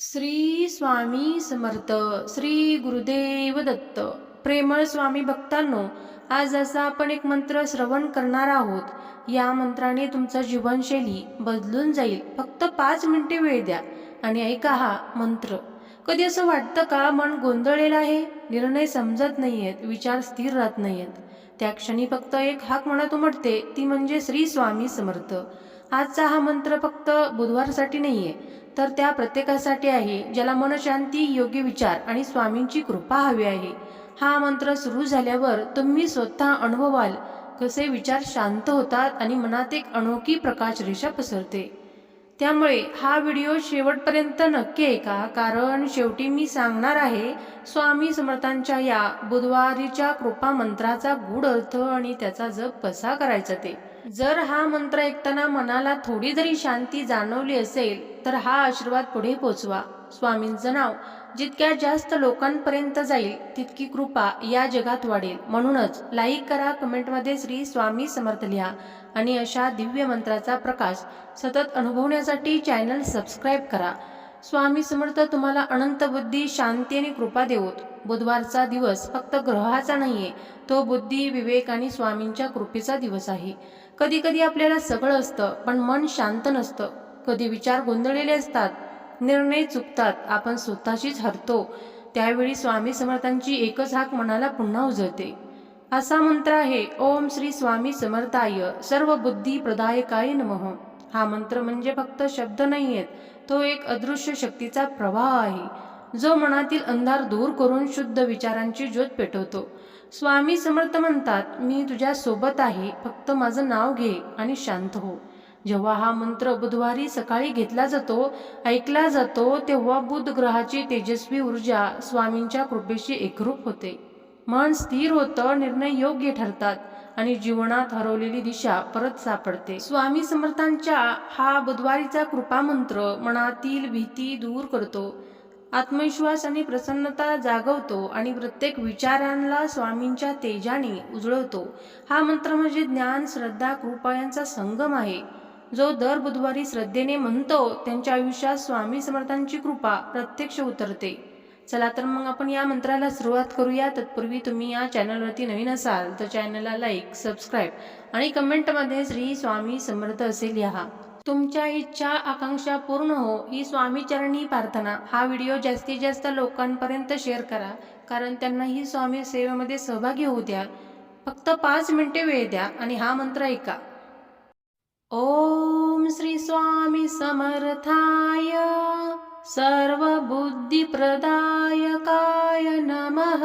श्री स्वामी समर्थ श्री गुरुदेव दत्त. प्रेमळ स्वामी भक्तांनो आज असा आपण एक मंत्र श्रवण करणार आहोत. या मंत्राने तुमचा जीवनशैली बदलून जाईल. फक्त पाच मिनिटे वेळ द्या आणि ऐका हा मंत्र. कधी असं वाटतं का मन गोंधळलेलं आहे? निर्णय समजत नाहीयेत विचार स्थिर राहत नाही आहेत त्या क्षणी फक्त एक हाक मनात उमटते ती म्हणजे श्री स्वामी समर्थ. आजचा हा मंत्र फक्त बुधवारसाठी नाही आहे तर त्या प्रत्येकासाठी आहे ज्याला मनशांती योग्य विचार आणि स्वामींची कृपा हवी आहे. हा मंत्र सुरू झाल्यावर तुम्ही स्वतः अनुभवाल कसे विचार शांत होतात आणि मनात एक अनोखी प्रकाश रेषा पसरते. त्यामुळे हा व्हिडिओ शेवटपर्यंत नक्की ऐका कारण शेवटी मी सांगणार आहे स्वामी समर्थांच्या या बुधवारीच्या कृपा मंत्राचा गूढ अर्थ आणि त्याचा जप कसा करायचा ते. जर हा मंत्र ऐकताना मनाला थोडी जरी शांती जाणवली असेल तर हा आशीर्वाद पुढे पोचवा. स्वामींचं नाव जितक्या जास्त लोकांपर्यंत जाईल तितकी कृपा या जगात वाढेल. म्हणूनच लाईक करा कमेंटमध्ये श्री स्वामी समर्थ लिहा. आणि अशा दिव्य मंत्राचा प्रकाश सतत अनुभवण्यासाठी चॅनल सबस्क्राईब करा. स्वामी समर्थ तुम्हाला अनंत बुद्धी शांती आणि कृपा देवोत. बुधवारचा दिवस फक्त ग्रहाचा नाहीये तो बुद्धी विवेक आणि स्वामींच्या कृपेचा दिवस आहे. कधी कधी आपल्याला सगळं असतं पण मन शांत नसतं. कधी विचार गोंधळलेले असतात निर्णय चुकतात आपण स्वतःशीच हरतो. त्यावेळी स्वामी समर्थांची एकच हाक मनाला पुन्हा उजळते. असा मंत्र आहे ओम श्री स्वामी समर्थाय सर्व बुद्धी प्रदायकाय नमः. हा मंत्र म्हणजे फक्त शब्द नाही आहेत तो एक अदृश्य शक्तीचा प्रवाह आहे जो मनातील अंधार दूर करून शुद्ध विचारांची ज्योत पेटवतो. स्वामी समर्थ म्हणतात मी तुझ्या सोबत आहे फक्त माझं नाव घे आणि शांत हो. जेव्हा हा मंत्र बुधवारी सकाळी घेतला जातो ऐकला जातो तेव्हा बुध ग्रहाची तेजस्वी ऊर्जा स्वामींच्या कृपेशी एकरूप होते. मन स्थिर होतं निर्णय योग्य ठरतात. आणि जीवनात हरवलेली दिशा परत सापडते. स्वामी समर्थांच्या हा बुधवारीचा कृपा मंत्र मनातील भीती दूर करतो. आत्मविश्वास आणि प्रसन्नता जागवतो आणि प्रत्येक विचारांना स्वामींच्या तेजाने उजळवतो. हा मंत्र म्हणजे ज्ञान श्रद्धा कृपा यांचा संगम आहे. जो दर बुधवारी श्रद्धेने म्हणतो त्यांच्या आयुष्यात स्वामी समर्थांची कृपा प्रत्यक्ष उतरते. चला तर मग आपण या मंत्राला सुरुवात करूया. तत्पूर्वी तुम्ही या चॅनलवरती नवीन असाल तर चॅनलला लाईक सबस्क्राईब आणि कमेंटमध्ये श्री स्वामी समर्थ असे लिहा. तुमच्या इच्छा आकांक्षा पूर्ण हो. ही स्वामीचरणी प्रार्थना. हा व्हिडिओ जास्तीत जास्त लोकांपर्यंत शेअर करा. कारण त्यांनाही स्वामी सेवेमध्ये सहभागी होऊ द्या. फक्त पाच मिनिटे वेळ द्या आणि हा मंत्र ऐका. ओम श्री स्वामी समर्थाय. सर्वबुद्धिप्रदायकाय नमः।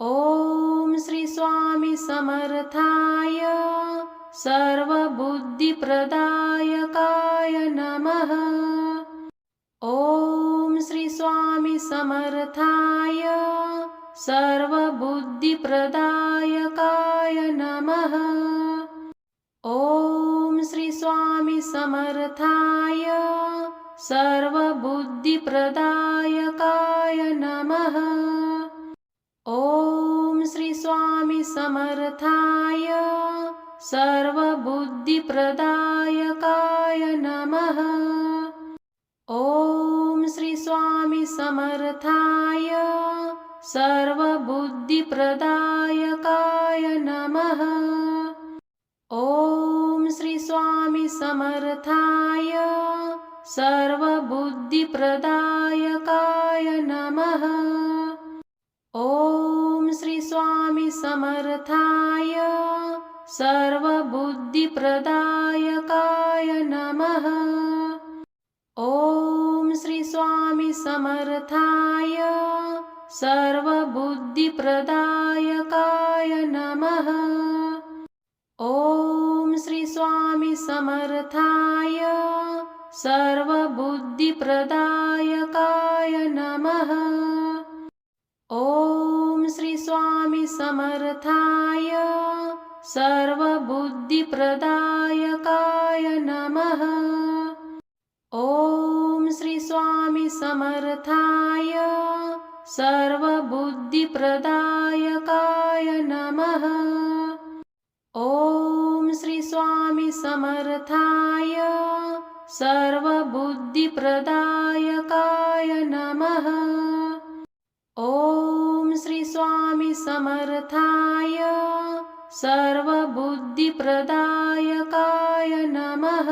ॐ श्री स्वामी समर्थाय सर्वबुद्धिप्रदायकाय नमः। ॐ श्री स्वामी समर्थाय सर्वबुद्धिप्रदायकाय नमः। ॐ श्री स्वामी समर्थाय सर्वबुद्धिप्रदायकाय नमः। ॐ श्री स्वामी समर्थाय सर्वबुद्धिप्रदायकाय नमः। ॐ श्री स्वामी समर्थाय सर्वबुद्धिप्रदायकाय नमः। ॐ श्री स्वामी समर्थाय सर्वबुद्धिप्रदायकाय नमः। ॐ श्री समर्थाय सर्वबुद्धिप्रदायकाय नमः। ॐ श्री समर्थाय सर्वबुद्धिप्रदायकाय नमः। ॐ श्री समर्थाय सर्वबुद्धिप्रदायकाय नमः। ॐ श्री स्वामी समर्थाय सर्वबुद्धिप्रदायकाय नमः। ॐ श्री स्वामी समर्थाय सर्वबुद्धिप्रदायकाय नमः। ॐ श्री स्वामी समर्थाय सर्वबुद्धिप्रदायकाय नमः। ॐ श्री स्वामी समर्थाय सर्वबुद्धिप्रदायकाय नमः।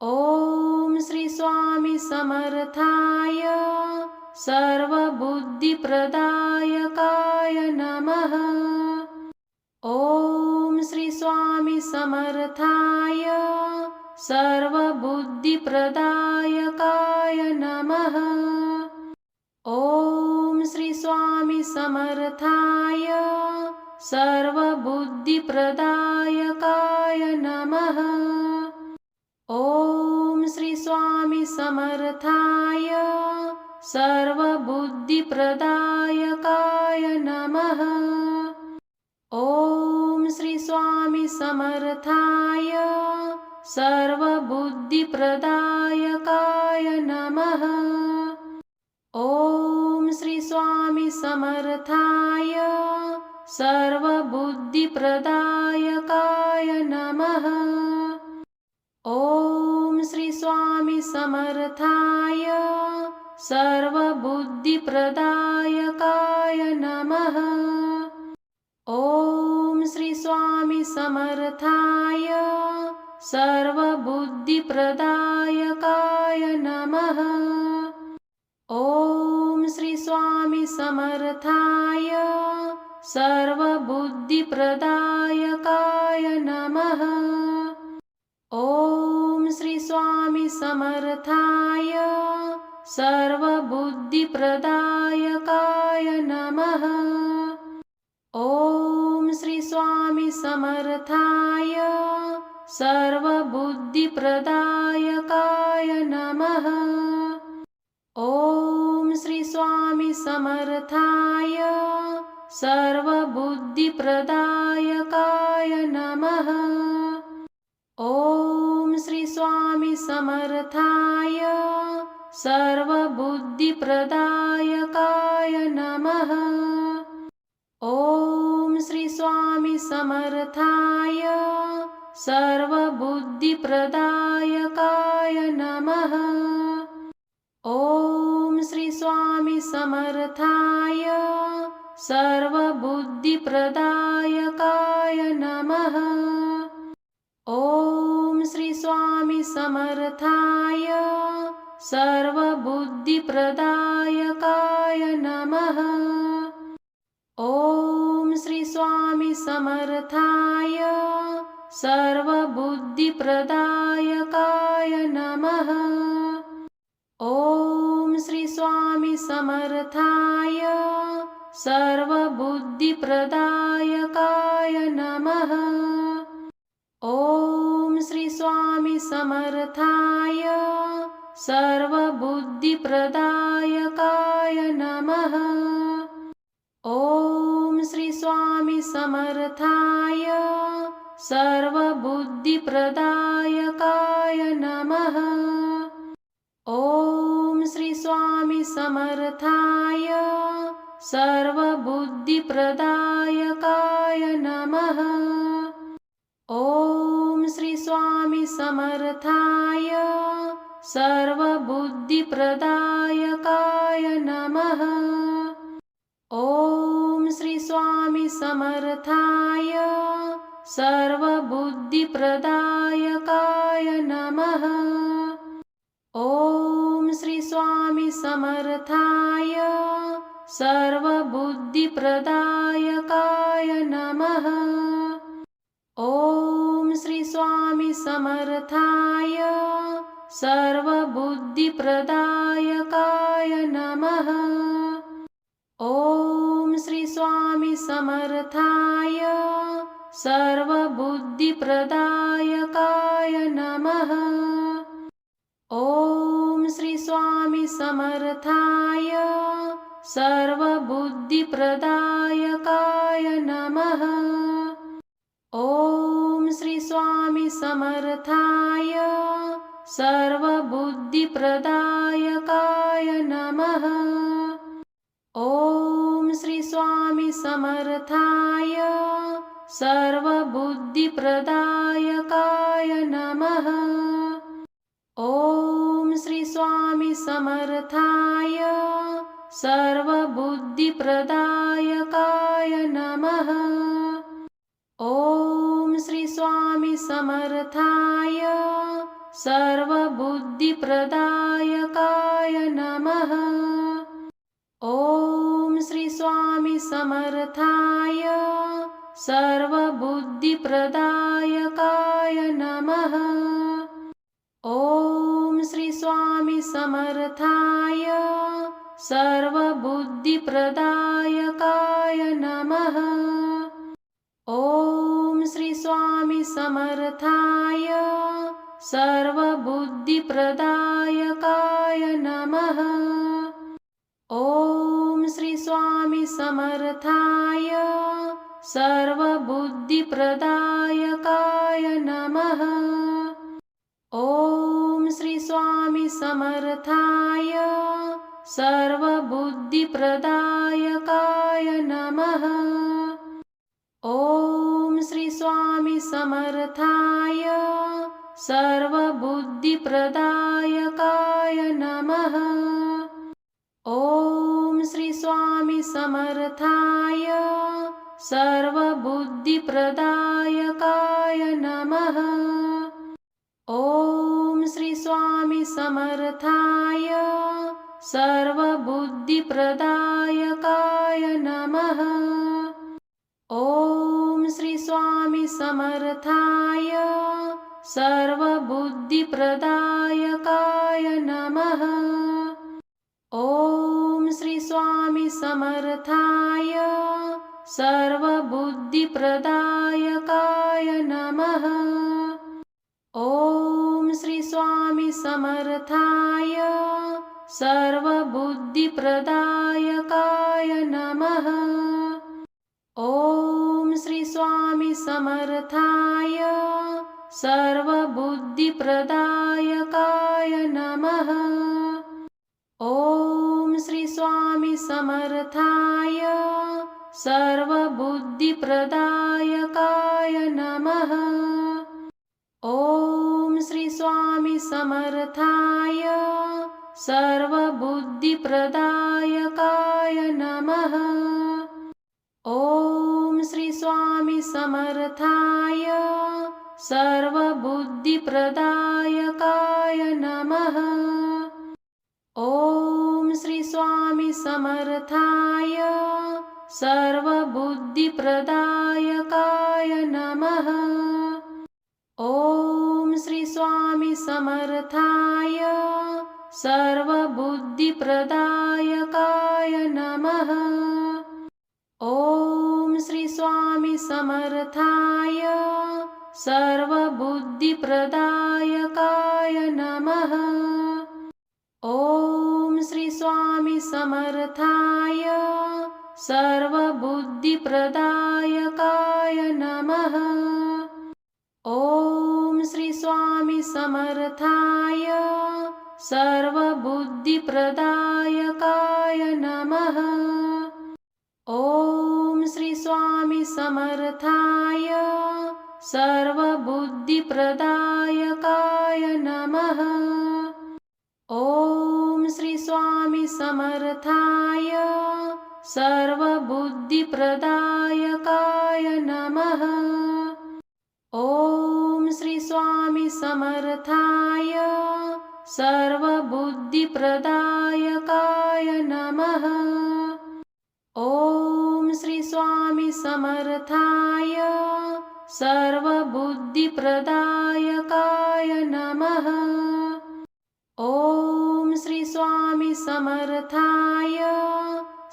ॐ श्री स्वामी समर्थाय सर्वबुद्धिप्रदायकाय नमः। ॐ श्री स्वामी समर्थाय सर्वबुद्धिप्रदायकाय नमः। ॐ श्री स्वामी समर्थाय सर्वबुद्धिप्रदायकाय नमः। ॐ श्री स्वामी समर्थाय सर्वबुद्धिप्रदायकाय नमः। ॐ श्री स्वामी समर्थाय सर्वबुद्धिप्रदायकाय नमः। ॐ श्री स्वामी समर्थाय सर्वबुद्धिप्रदायकाय नमः। ॐ श्री स्वामी समर्थाय सर्वबुद्धिप्रदायकाय नमः। ॐ श्री स्वामी समर्थाय सर्वबुद्धिप्रदायकाय नमः। ॐ श्री स्वामी समर्थाय सर्वबुद्धिप्रदायकाय नमः। ॐ श्री स्वामी समर्थाय सर्वबुद्धिप्रदायकाय नमः। ॐ श्री स्वामी समर्थाय सर्वबुद्धिप्रदायकाय नमः। ॐ श्री समर्थाय सर्वबुद्धिप्रदायकाय नमः। ॐ श्री स्वामी समर्थाय सर्वबुद्धिप्रदायकाय नमः। ॐ श्री समर्थाय सर्वबुद्धिप्रदायकाय नमः। ॐ श्री समर्थाय सर्वबुद्धिप्रदायकाय नमः। ॐ श्री समर्थाय सर्वबुद्धिप्रदायकाय नमः। ॐ श्री समर्थाय सर्वबुद्धिप्रदायकाय नमः। ॐ श्री स्वामी समर्थाय सर्वबुद्धिप्रदायकाय नमः। ॐ श्री स्वामी समर्थाय सर्वबुद्धिप्रदायकाय नमः। ॐ श्री स्वामी समर्थाय सर्वबुद्धिप्रदायकाय नमः। ॐ श्री समर्थाय सर्वबुद्धिप्रदायकाय नमः। ॐ श्री समर्थाय सर्वबुद्धिप्रदायकाय नमः। ॐ श्री समर्थाय सर्वबुद्धिप्रदायकाय नमः। ॐ श्री समर्थाय सर्वबुद्धिप्रदायकाय नमः। ॐ श्री समर्थाय सर्वबुद्धिप्रदायकाय नमः। ॐ श्री समर्थाय सर्वबुद्धिप्रदायकाय नमः। ॐ श्री स्वामी समर्थाय सर्वबुद्धिप्रदायकाय नमः। ॐ श्री स्वामी समर्थाय सर्वबुद्धिप्रदायकाय नमः। ॐ श्री स्वामी समर्थाय सर्वबुद्धिप्रदायकाय नमः। ॐ श्री स्वामी समर्थाय सर्वबुद्धिप्रदायकाय नमः। ॐ श्री स्वामी समर्थाय सर्वबुद्धिप्रदायकाय नमः। ॐ श्री स्वामी समर्थाय सर्वबुद्धिप्रदायकाय नमः। ॐ श्री समर्थाय सर्वबुद्धिप्रदायकाय नमः। ॐ श्री समर्थाय सर्वबुद्धिप्रदायकाय नमः। ॐ श्री समर्थाय सर्वबुद्धिप्रदायकाय नमः। ॐ श्री स्वामी समर्थाय सर्वबुद्धिप्रदायकाय नमः। ॐ श्री स्वामी समर्थाय सर्वबुद्धिप्रदायकाय नमः। ॐ श्री स्वामी समर्थाय सर्वबुद्धिप्रदायकाय नमः। ॐ श्री स्वामी समर्थाय सर्वबुद्धिप्रदायकाय नमः। ॐ श्री स्वामी समर्थाय सर्वबुद्धिप्रदायकाय नमः। ॐ श्री स्वामी समर्थाय सर्वबुद्धिप्रदायकाय नमः। ॐ श्री स्वामी समर्थाय सर्वबुद्धिप्रदायकाय नमः। ॐ श्री स्वामी समर्थाय सर्वबुद्धिप्रदायकाय नमः। ॐ श्री स्वामी समर्थाय सर्वबुद्धिप्रदायकाय नमः। ॐ श्री समर्थाय सर्वबुद्धिप्रदायकाय नमः। ॐ श्री समर्थाय सर्वबुद्धिप्रदायकाय नमः। ॐ श्री स्वामी समर्थाय सर्वबुद्धिप्रदायकाय नमः। ॐ श्री स्वामी समर्थाय सर्वबुद्धिप्रदायकाय नमः। ॐ श्री स्वामी समर्थाय सर्वबुद्धिप्रदायकाय नमः। ॐ श्री स्वामी समर्थाय सर्वबुद्धिप्रदायकाय नमः। ॐ श्री समर्थाय सर्वबुद्धिप्रदायकाय नमः। ॐ श्री समर्थाय सर्वबुद्धिप्रदायकाय नमः। ॐ श्री समर्थाय सर्वबुद्धिप्रदायकाय नमः। ॐ श्री स्वामी समर्थाय सर्वबुद्धिप्रदायकाय नमः। ॐ श्री स्वामी समर्थाय सर्वबुद्धिप्रदायकाय नमः। ॐ श्री स्वामी समर्थाय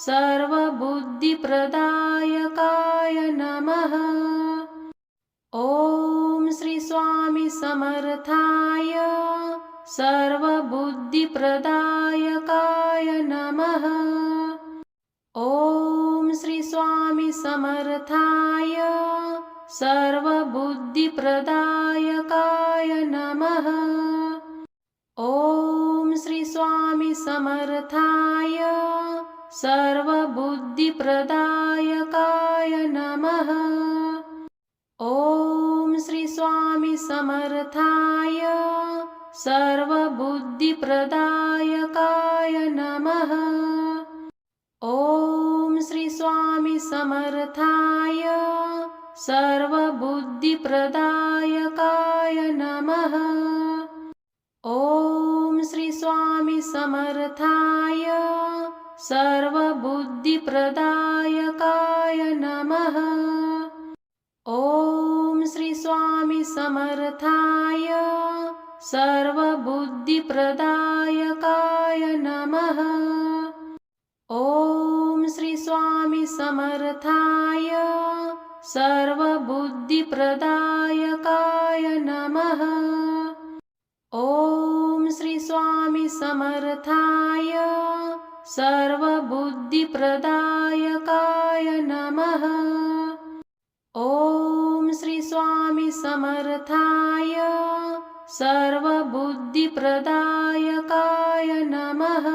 सर्वबुद्धिप्रदायकाय नमः। ॐ श्री स्वामी समर्थाय सर्वबुद्धिप्रदायकाय नमः। ॐ श्री स्वामी समर्थाय सर्वबुद्धिप्रदायकाय नमः। ॐ श्री स्वामी समर्थाय सर्वबुद्धिप्रदायकाय नमः। ॐ श्री स्वामी समर्थाय सर्वबुद्धिप्रदायकाय नमः। ॐ श्री स्वामी समर्थाय सर्वबुद्धिप्रदायकाय नमः। ॐ श्री स्वामी समर्थाय सर्वबुद्धिप्रदायकाय नमः। ॐ श्री स्वामी समर्थाय सर्वबुद्धिप्रदायकाय नमः। ॐ श्री स्वामी समर्थाय सर्वबुद्धिप्रदायकाय नमः। ॐ श्री स्वामी समर्थाय सर्वबुद्धिप्रदायकाय नमः। ॐ श्री स्वामी समर्थाय सर्वबुद्धिप्रदायकाय नमः।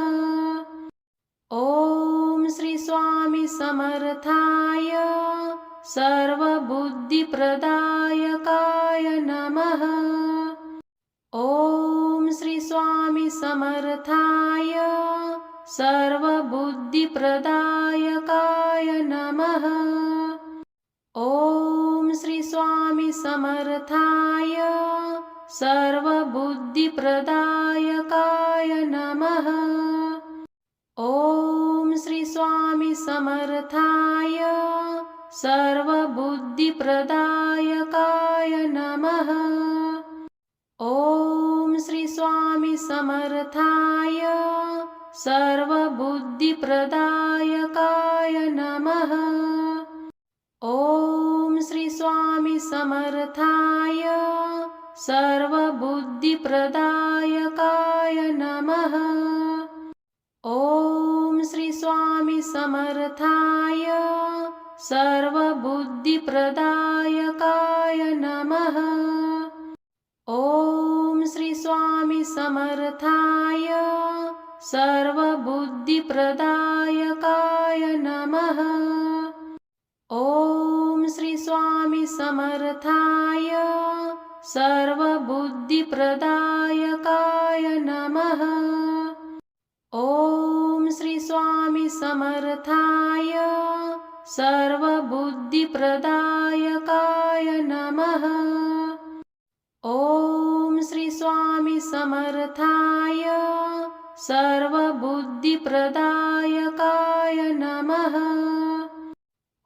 ॐ श्री स्वामी समर्थाय सर्वबुद्धिप्रदायकाय नमः। ॐ श्री स्वामी समर्थाय सर्वबुद्धिप्रदायकाय नमः। ॐ श्री समर्थाय सर्वबुद्धिप्रदायकाय नमः। ॐ श्री समर्थाय सर्वबुद्धिप्रदायकाय नमः। ॐ श्री समर्थाय सर्वबुद्धिप्रदायकाय नमः। ॐ श्री स्वामी समर्थाय सर्वबुद्धिप्रदायकाय नमः। ॐ श्री स्वामी समर्थाय सर्वबुद्धिप्रदायकाय नमः। ॐ श्री स्वामी समर्थाय सर्वबुद्धिप्रदायकाय नमः। ॐ श्री स्वामी समर्थाय सर्वबुद्धिप्रदायकाय नमः। ॐ श्री स्वामी समर्थाय सर्वबुद्धिप्रदायकाय नमः। ॐ श्री स्वामी समर्थाय सर्वबुद्धिप्रदायकाय नमः।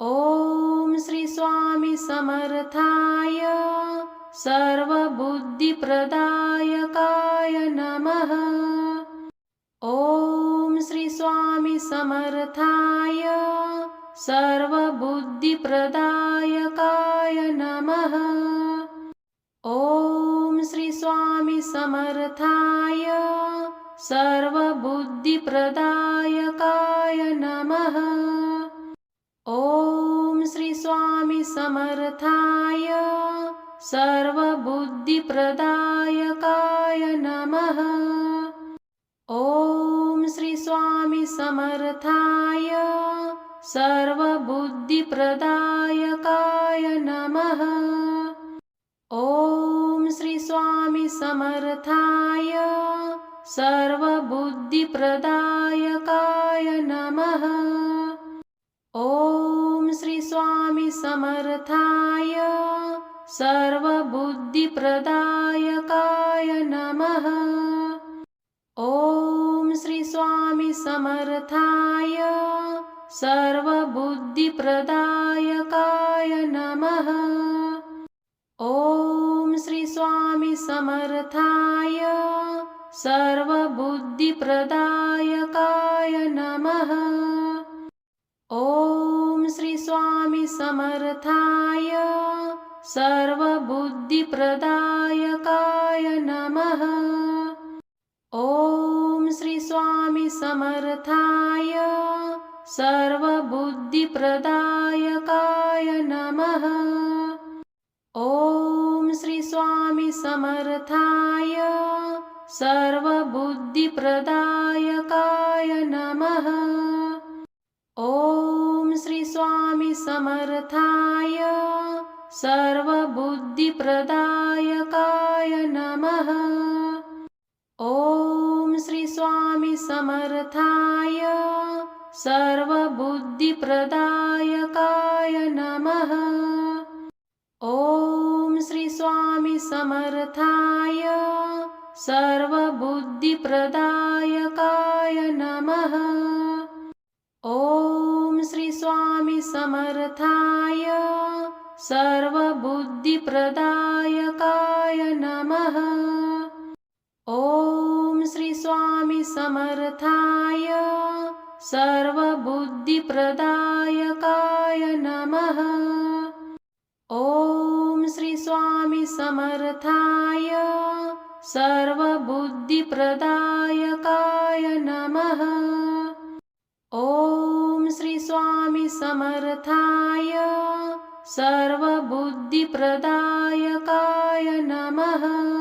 ॐ श्री समर्थाय सर्वबुद्धिप्रदायकाय नमः। ॐ श्री समर्थाय सर्वबुद्धिप्रदायकाय नमः। ॐ श्री समर्थाय सर्वबुद्धिप्रदायकाय नमः। ॐ श्री स्वामी समर्थाय सर्वबुद्धिप्रदायकाय नमः। ॐ श्री स्वामी समर्थाय सर्वबुद्धिप्रदायकाय नमः। ॐ श्री स्वामी समर्थाय सर्वबुद्धिप्रदायकाय नमः। ॐ श्री समर्थाय सर्वबुद्धिप्रदायकाय नमः। ॐ श्री स्वामी समर्थाय सर्वबुद्धिप्रदायकाय नमः। ॐ श्री स्वामी समर्थाय सर्वबुद्धिप्रदायकाय नमः। ॐ श्री स्वामी समर्थाय सर्वबुद्धिप्रदायकाय नमः। ॐ श्री स्वामी समर्थाय सर्वबुद्धिप्रदायकाय नमः। ॐ श्री स्वामी समर्थाय सर्वबुद्धिप्रदायकाय नमः। ॐ श्री समर्थाय सर्वबुद्धिप्रदायकाय नमः। ॐ श्री समर्थाय सर्वबुद्धिप्रदायकाय नमः। ॐ श्री समर्थाय सर्वबुद्धिप्रदायकाय नमः। ॐ श्री समर्थाय सर्वबुद्धिप्रदायकाय नमः। ॐ श्री समर्थाय सर्वबुद्धिप्रदायकाय नमः। ॐ श्री समर्थाय सर्वबुद्धिप्रदायकाय नमः। ॐ श्री स्वामी समर्थाय सर्वबुद्धिप्रदायकाय नमः